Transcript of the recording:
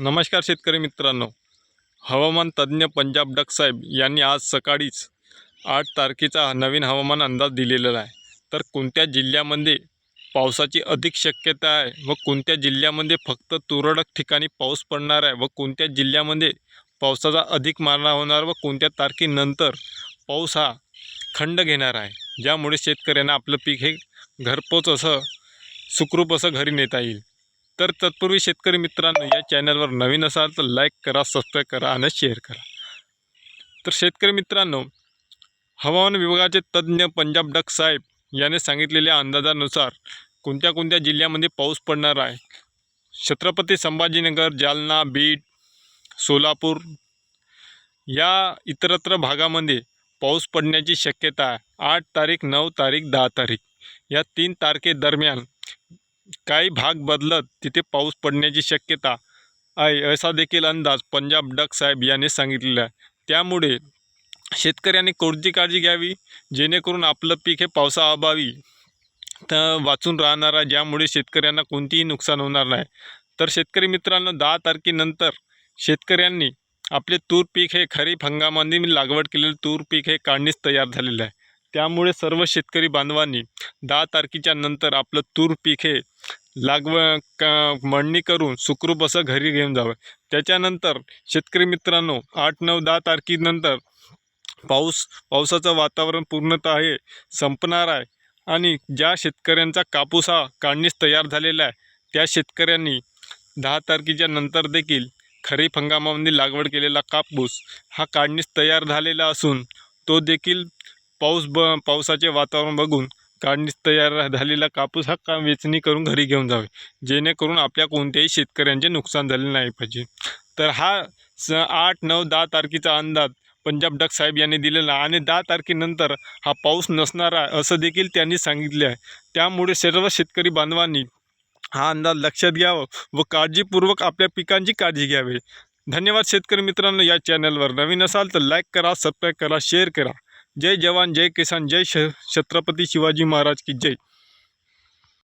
नमस्कार शेतकरी मित्रांनो. हवामान तज्ज्ञ पंजाब डकसाहेब यांनी आज सकाळीच आठ तारखेचा नवीन हवामान अंदाज दिलेला आहे. तर कोणत्या जिल्ह्यामध्ये पावसाची अधिक शक्यता आहे व कोणत्या जिल्ह्यामध्ये फक्त तुरळक ठिकाणी पाऊस पडणार आहे व कोणत्या जिल्ह्यामध्ये पावसाचा अधिक मारणा होणार व कोणत्या तारखेनंतर पाऊस हा खंड घेणार आहे. ज्यामुळे शेतकऱ्यांना आपलं पीक हे घरपोच असं सुखरूप असं घरी नेता येईल. तर तत्पूर्वी शेतकरी मित्रांनो या चॅनलवर नवीन असाल तर लाईक करा सबस्क्राईब करा आणि शेअर करा. तर शेतकरी मित्रांनो हवामान विभागाचे तज्ज्ञ पंजाब डक साहेब याने सांगितलेल्या अंदाजानुसार कोणत्या कोणत्या जिल्ह्यामध्ये पाऊस पडणार आहे? छत्रपती संभाजीनगर जालना बीड सोलापूर या इतरत्र भागामध्ये पाऊस पडण्याची शक्यता आहे. आठ तारीख नऊ तारीख दहा तारीख या तीन तारखेदरम्यान काही भाग बदलत तिथे पाऊस पडण्याची शक्यता आहे असा देखील अंदाज पंजाब डक साहेब यांनी सांगितलेला आहे. त्यामुळे शेतकऱ्यांनी कोणती काळजी घ्यावी? जेणेकरून आपलं पीक हे पावसाअभावी तर वाचून राहणार आहे ज्यामुळे शेतकऱ्यांना कोणतीही नुकसान होणार नाही. तर शेतकरी मित्रांनो दहा तारखेनंतर शेतकऱ्यांनी आपले तूर पीक हे खरीप हंगामामध्ये लागवड केलेलं तूर पीक हे काढणीस तयार झालेलं आहे. त्यामुळे सर्व शेतकरी बांधवांनी दहा तारखेच्या नंतर आपलं तूर पीक हे लागव क मळणी करून सुखरूप असं घरी घेऊन जावं. त्याच्यानंतर शेतकरी मित्रांनो आठ नऊ दहा तारखेनंतर पाऊस पावसाचं वातावरण पूर्णतः हे संपणार आहे आणि ज्या शेतकऱ्यांचा कापूस हा काढणीस तयार झालेला आहे त्या शेतकऱ्यांनी दहा तारखेच्या नंतर देखील खरीप हंगामामध्ये लागवड केलेला कापूस हा काढणीस तयार झालेला असून तो देखील पाऊस ब पावसाचे वातावरण बघून काढणीस तयार झालेला कापूस हा का वेचणी करून घरी घेऊन जावे. जेणेकरून आपल्या कोणत्याही शेतकऱ्यांचे नुकसान झाले नाही पाहिजे. तर हा स आठ नऊ दहा तारखेचा अंदाज पंजाब डक साहेब यांनी दिलेला आणि दहा तारखेनंतर हा पाऊस नसणार आहे असं देखील त्यांनी सांगितले आहे. त्यामुळे सर्व शेतकरी बांधवांनी हा अंदाज लक्षात घ्यावं व काळजीपूर्वक आपल्या पिकांची काळजी घ्यावी. धन्यवाद शेतकरी मित्रांनो या चॅनलवर. नवीन असाल तर लाईक करा सबस्क्राईब करा शेअर करा. जय जवान जय किसान जय श छत्रपती शिवाजी महाराज की जय.